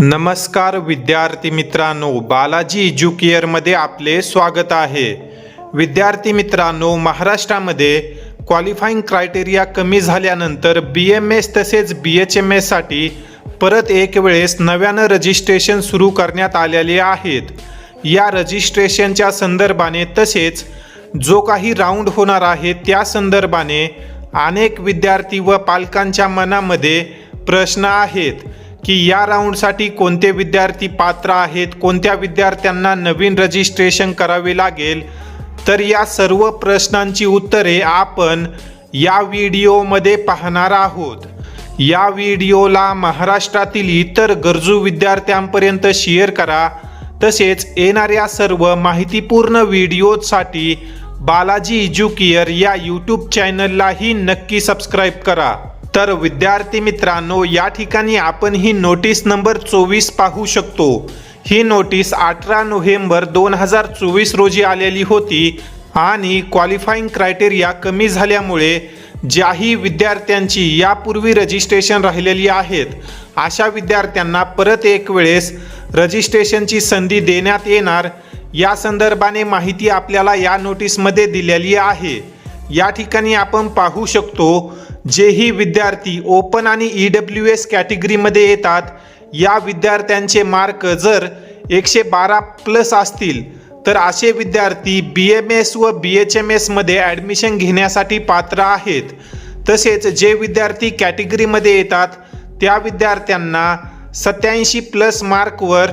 नमस्कार विद्यार्थी मित्रांनो बालाजी एज्युकेअरमध्ये आपले स्वागत आहे. विद्यार्थी मित्रांनो महाराष्ट्रामध्ये क्वालिफाईंग क्रायटेरिया कमी झाल्यानंतर बी एम एस तसेच बी एच एम एससाठी परत एक वेळेस नव्यानं रजिस्ट्रेशन सुरू करण्यात आलेले आहेत. या रजिस्ट्रेशनच्या संदर्भाने तसेच जो काही राऊंड होणार आहे त्या संदर्भाने अनेक विद्यार्थी व पालकांच्या मनामध्ये प्रश्न आहेत. की या राऊंडसाठी कोणते विद्यार्थी पात्र आहेत कोणत्या विद्यार्थ्यांना नवीन रजिस्ट्रेशन करावे लागेल? तर या सर्व प्रश्नांची उत्तरे आपण या व्हिडिओमध्ये पाहणार आहोत. या व्हिडिओला महाराष्ट्रातील इतर गरजू विद्यार्थ्यांपर्यंत शेअर करा. तसेच येणाऱ्या सर्व माहितीपूर्ण व्हिडिओसाठी बालाजी एज्युकेअर या यूट्यूब चॅनललाही नक्की सबस्क्राईब करा. तर विद्यार्थी मित्रांनो या ठिकाणी आपण ही नोटीस नंबर चोवीस पाहू शकतो. ही नोटीस अठरा नोव्हेंबर दोन हजार चोवीस रोजी आलेली होती आणि क्वालिफाईंग क्रायटेरिया कमी झाल्यामुळे ज्याही विद्यार्थ्यांची यापूर्वी रजिस्ट्रेशन राहिलेली आहेत अशा विद्यार्थ्यांना परत एक वेळेस रजिस्ट्रेशनची संधी देण्यात येणार. या संदर्भाने माहिती आपल्याला या नोटीसमध्ये दिलेली आहे. या ठिकाणी आपण पाहू शकतो जेही विद्यार्थी ओपन आणि ई डब्ल्यू एस कॅटेगरीमध्ये येतात या विद्यार्थ्यांचे मार्क जर एकशे बारा प्लस असतील तर असे विद्यार्थी बी एम एस व बी एच एम एसमध्ये ॲडमिशन घेण्यासाठी पात्र आहेत. तसेच जे विद्यार्थी कॅटेगरीमध्ये येतात त्या विद्यार्थ्यांना सत्याऐंशी प्लस मार्कवर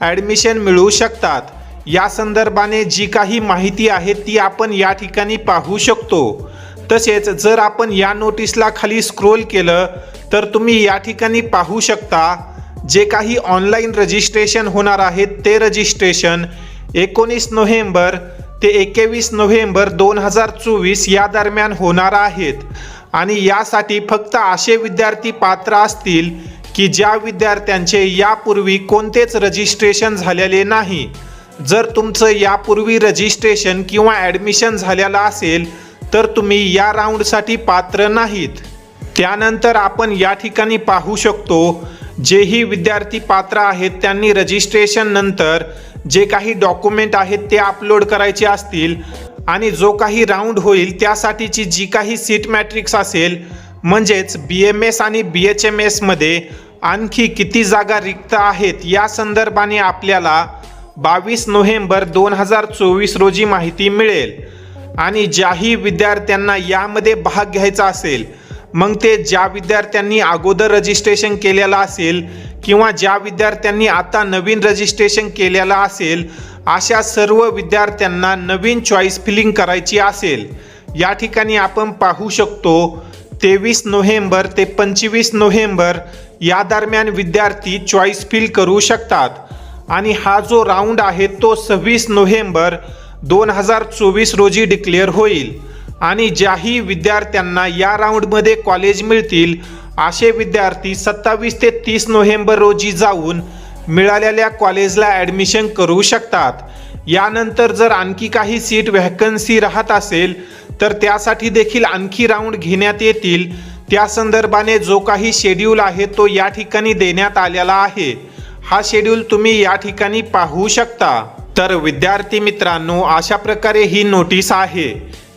ॲडमिशन मिळू शकतात. या संदर्भाने जी काही माहिती आहे ती आपण या ठिकाणी पाहू शकतो. तसेच जर आपण या नोटीसला खाली स्क्रोल केलं तर तुम्ही या ठिकाणी पाहू शकता जे काही ऑनलाईन रजिस्ट्रेशन होणार आहे ते रजिस्ट्रेशन एकोणीस नोव्हेंबर ते एकवीस नोव्हेंबर दोन हजार चोवीस या दरम्यान होणार आहेत. आणि यासाठी फक्त असे विद्यार्थी पात्र असतील की ज्या विद्यार्थ्यांचे यापूर्वी कोणतेच रजिस्ट्रेशन झालेले नाही. जर तुमचं यापूर्वी रजिस्ट्रेशन किंवा ॲडमिशन झालेलं असेल तर तुम्ही या राऊंडसाठी पात्र नाहीत. त्यानंतर आपण या ठिकाणी पाहू शकतो जेही विद्यार्थी पात्र आहेत त्यांनी रजिस्ट्रेशन नंतर जे काही डॉक्युमेंट आहेत ते अपलोड करायचे असतील आणि जो काही राऊंड होईल त्यासाठीची जी काही सीट मॅट्रिक्स असेल म्हणजेच बी एम एस आणि बी एच एम एसमध्ये आणखी किती जागा रिक्त आहेत या संदर्भाने आपल्याला बावीस नोव्हेंबर दोन हजार चोवीस रोजी माहिती मिळेल. आणि ज्याही विद्यार्थ्यांना यामध्ये भाग घ्यायचा असेल मग ते ज्या विद्यार्थ्यांनी अगोदर रजिस्ट्रेशन केलेलं असेल किंवा ज्या विद्यार्थ्यांनी आता नवीन रजिस्ट्रेशन केलेलं असेल अशा सर्व विद्यार्थ्यांना नवीन चॉईस फिलिंग करायची असेल. या ठिकाणी आपण पाहू शकतो तेवीस नोव्हेंबर ते पंचवीस नोव्हेंबर या दरम्यान विद्यार्थी चॉईस फिल करू शकतात. आणि हा जो राऊंड आहे तो सव्वीस नोव्हेंबर दोन हजार चोवीस रोजी डिक्लेअर होईल. आणि ज्याही विद्यार्थ्यांना या राऊंडमध्ये कॉलेज मिळतील असे विद्यार्थी सत्तावीस ते तीस नोव्हेंबर रोजी जाऊन मिळालेल्या कॉलेजला ॲडमिशन करू शकतात. यानंतर जर आणखी काही सीट व्हॅकन्सी राहत असेल तर त्यासाठी देखील आणखी राऊंड घेण्यात येतील. त्या संदर्भाने जो काही शेड्यूल आहे तो या ठिकाणी देण्यात आलेला आहे. हा शेड्यूल तुम्ही या ठिकाणी पाहू शकता. तर विद्यार्थी मित्रांनो अशा प्रकारे ही नोटीस आहे.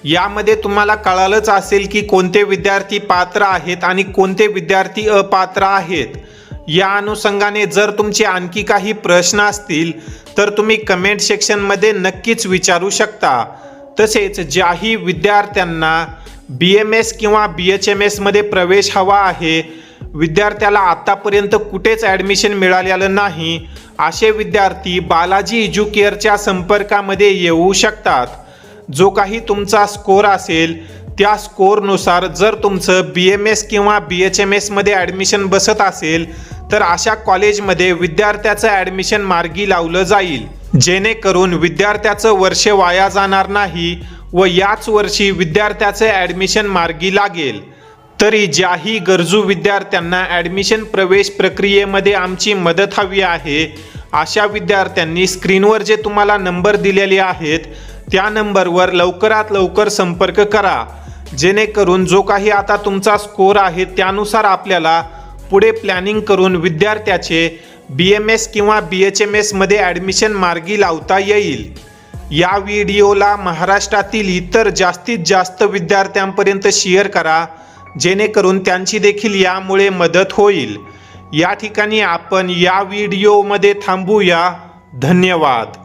यामध्ये तुम्हाला कळालंच असेल की कोणते विद्यार्थी पात्र आहेत आणि कोणते विद्यार्थी अपात्र आहेत. या अनुषंगाने जर तुमचे आणखी काही प्रश्न असतील तर तुम्ही कमेंट सेक्शनमध्ये नक्कीच विचारू शकता. तसेच ज्याही विद्यार्थ्यांना बी एम एस किंवा बी एच एम एसमध्ये प्रवेश हवा आहे विद्यार्थ्याला आत्तापर्यंत कुठेच ॲडमिशन मिळालेलं नाही. असे विद्यार्थी बालाजी एज्युकेअरच्या संपर्कामध्ये येऊ शकतात. जो काही तुमचा स्कोर असेल त्या स्कोरनुसार जर तुमचं बी एम एस किंवा बी एच एम एसमध्ये ॲडमिशन बसत असेल तर अशा कॉलेजमध्ये विद्यार्थ्याचं ॲडमिशन मार्गी लावलं जाईल. जेणेकरून विद्यार्थ्याचं वर्ष वाया जाणार नाही व याच वर्षी विद्यार्थ्याचं ॲडमिशन मार्गी लागेल. तरी ज्याही गरजू विद्यार्थ्यांना ॲडमिशन प्रवेश प्रक्रियेमध्ये आमची मदत हवी आहे अशा विद्यार्थ्यांनी स्क्रीनवर जे तुम्हाला नंबर दिलेले आहेत त्या नंबरवर लवकरात लवकर संपर्क करा. जेणेकरून जो काही आता तुमचा स्कोर आहे त्यानुसार आपल्याला पुढे प्लॅनिंग करून विद्यार्थ्याचे बी एम एस किंवा बी एच एम एसमध्ये ॲडमिशन मार्गी लावता येईल. या व्हिडिओला महाराष्ट्रातील इतर जास्तीत जास्त विद्यार्थ्यांपर्यंत शेअर करा. जेणेकरून त्यांची देखील यामुळे मदत होईल. या ठिकाणी आपण या व्हिडिओमध्ये थांबूया. धन्यवाद.